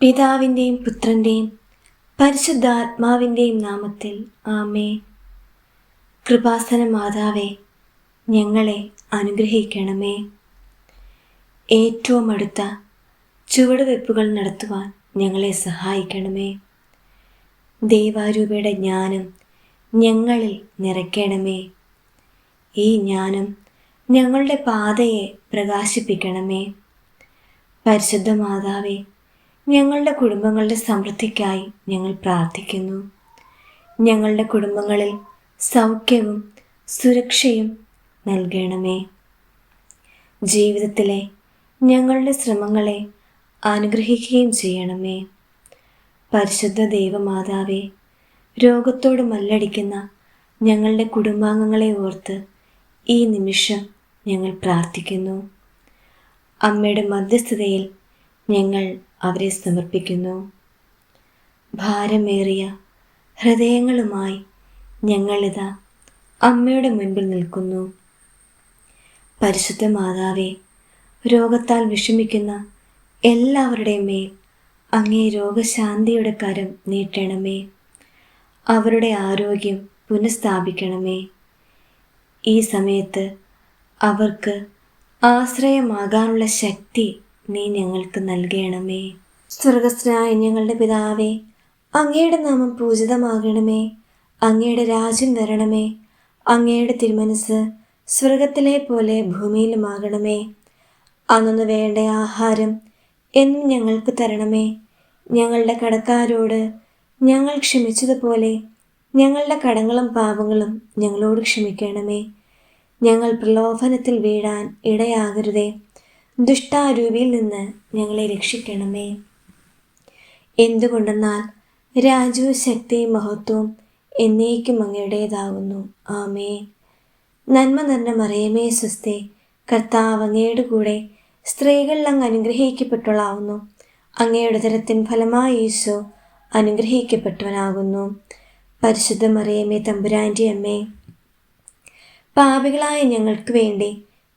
പിതാവിന്റെയും പുത്രന്റെയും പരിശുദ്ധാത്മാവിന്റെയും നാമത്തിൽ ആമേ. കൃപാസന മാതാവേ ഞങ്ങളെ അനുഗ്രഹിക്കണമേ. ഏറ്റവും അടുത്ത ചുവടുവെപ്പുകൾ നടത്തുവാൻ ഞങ്ങളെ സഹായിക്കണമേ. ദൈവാരൂപയുടെ ജ്ഞാനം ഞങ്ങളിൽ നിറയ്ക്കണമേ. ഈ ജ്ഞാനം ഞങ്ങളുടെ പാതയെ പ്രകാശിപ്പിക്കണമേ. പരിശുദ്ധ മാതാവേ ഞങ്ങളുടെ കുടുംബങ്ങളുടെ സമൃദ്ധിക്കായി ഞങ്ങൾ പ്രാർത്ഥിക്കുന്നു. ഞങ്ങളുടെ കുടുംബങ്ങളിൽ സൗഖ്യവും സുരക്ഷയും നൽകണമേ. ജീവിതത്തിലെ ഞങ്ങളുടെ ശ്രമങ്ങളെ അനുഗ്രഹിക്കുകയും ചെയ്യണമേ. പരിശുദ്ധ ദൈവമാതാവേ രോഗത്തോട് മല്ലടിക്കുന്ന ഞങ്ങളുടെ കുടുംബാംഗങ്ങളെ ഓർത്ത് ഈ നിമിഷം ഞങ്ങൾ പ്രാർത്ഥിക്കുന്നു. അമ്മയുടെ മധ്യസ്ഥതയിൽ ഞങ്ങൾ അവരെ സമർപ്പിക്കുന്നു. ഭാരമേറിയ ഹൃദയങ്ങളുമായി ഞങ്ങളിതാ അമ്മയുടെ മുൻപിൽ നിൽക്കുന്നു. പരിശുദ്ധ മാതാവെ രോഗത്താൽ വിഷമിക്കുന്ന എല്ലാവരുടെയും മേൽ അങ്ങേ രോഗശാന്തിയുടെ കരം നീട്ടണമേ. അവരുടെ ആരോഗ്യം പുനഃസ്ഥാപിക്കണമേ. ഈ സമയത്ത് അവർക്ക് ആശ്രയമാകാനുള്ള ശക്തി നീ ഞങ്ങൾക്ക് നൽകണമേ. സ്വർഗസ്നായ ഞങ്ങളുടെ പിതാവേ അങ്ങയുടെ നാമം പൂജിതമാകണമേ. അങ്ങയുടെ രാജ്യം വരണമേ. അങ്ങയുടെ തിരുമനസ് സ്വർഗത്തിലെ പോലെ ഭൂമിയിലുമാകണമേ. അന്നു വേണ്ട ആഹാരം എന്നും ഞങ്ങൾക്ക് തരണമേ. ഞങ്ങളുടെ കടക്കാരോട് ഞങ്ങൾ ക്ഷമിച്ചതുപോലെ ഞങ്ങളുടെ കടങ്ങളും പാപങ്ങളും ഞങ്ങളോട് ക്ഷമിക്കണമേ. ഞങ്ങൾ പ്രലോഭനത്തിൽ വീഴാൻ ഇടയാകരുതേ. ദുഷ്ടാരൂപിയിൽ നിന്ന് ഞങ്ങളെ രക്ഷിക്കണമേ. എന്തുകൊണ്ടെന്നാൽ രാജു ശക്തി മഹത്വം എന്നേക്കും അങ്ങയുടേതാകുന്നു ആമേ നന്മ നിറഞ്ഞ മറിയമേ സ്വസ്തി കർത്താവ് അങ്ങയുടെ കൂടെ സ്ത്രീകളിൽ അങ്ങ് അനുഗ്രഹിക്കപ്പെട്ടവളാവുന്നു. അങ്ങയുടെ തരത്തിൻ ഫലമായി ഈശോ അനുഗ്രഹിക്കപ്പെട്ടവനാകുന്നു. പരിശുദ്ധ മറിയമേ തമ്പുരാന്റെ അമ്മേ പാപികളായ ഞങ്ങൾക്ക് വേണ്ടി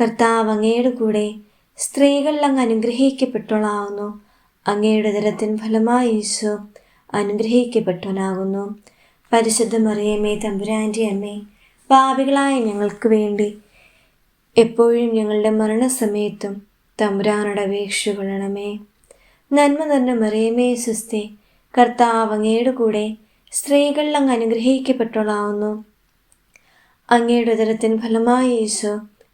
കർത്താവ് അങ്ങയുടെ കൂടെ സ്ത്രീകളിൽ അങ്ങ് അനുഗ്രഹിക്കപ്പെട്ടവളാവുന്നു. അങ്ങയുടെ ദരത്തിൻ ഫലമായി യേശു അനുഗ്രഹിക്കപ്പെട്ടവനാകുന്നു. പരിശുദ്ധ മറിയമേ തമ്പുരാന്റെ അമ്മേ പാപികളായ ഞങ്ങൾക്ക് വേണ്ടി എപ്പോഴും ഞങ്ങളുടെ മരണസമയത്തും തമ്പുരാനോട് അപേക്ഷ കൊള്ളണമേ. നന്മ നിറഞ്ഞ മറിയമ്മേ സുസ്തി കർത്താവ് അങ്ങയുടെ കൂടെ സ്ത്രീകളിൽ അങ്ങ് അനുഗ്രഹിക്കപ്പെട്ടവളാവുന്നു. അങ്ങയുടെ ഉദരത്തിന് ഫലമായി യേശു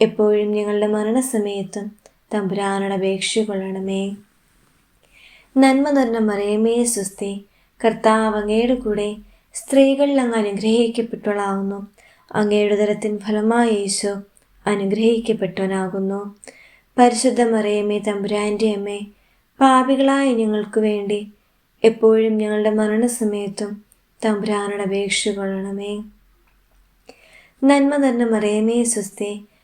എപ്പോഴും ഞങ്ങളുടെ മരണസമയത്തും തമ്പുരാനോട് കൊള്ളണമേ നന്മ നിറഞ്ഞ മറിയമേ സുസ്തി കർത്താവ് അങ്ങയുടെ കൂടെ സ്ത്രീകളിൽ അങ്ങ് അനുഗ്രഹിക്കപ്പെട്ടവളാവുന്നു അങ്ങയുടെ തരത്തിൻ ഫലമായ യേശു അനുഗ്രഹിക്കപ്പെട്ടവനാകുന്നു. പരിശുദ്ധ മറിയമേ തമ്പുരാന്റെ അമ്മ പാപികളായ ഞങ്ങൾക്ക് വേണ്ടി എപ്പോഴും ഞങ്ങളുടെ മരണസമയത്തും തമ്പുരാനോട് കൊള്ളണമേ നന്മ തന്നെ മറിയമേ സ്വസ്തി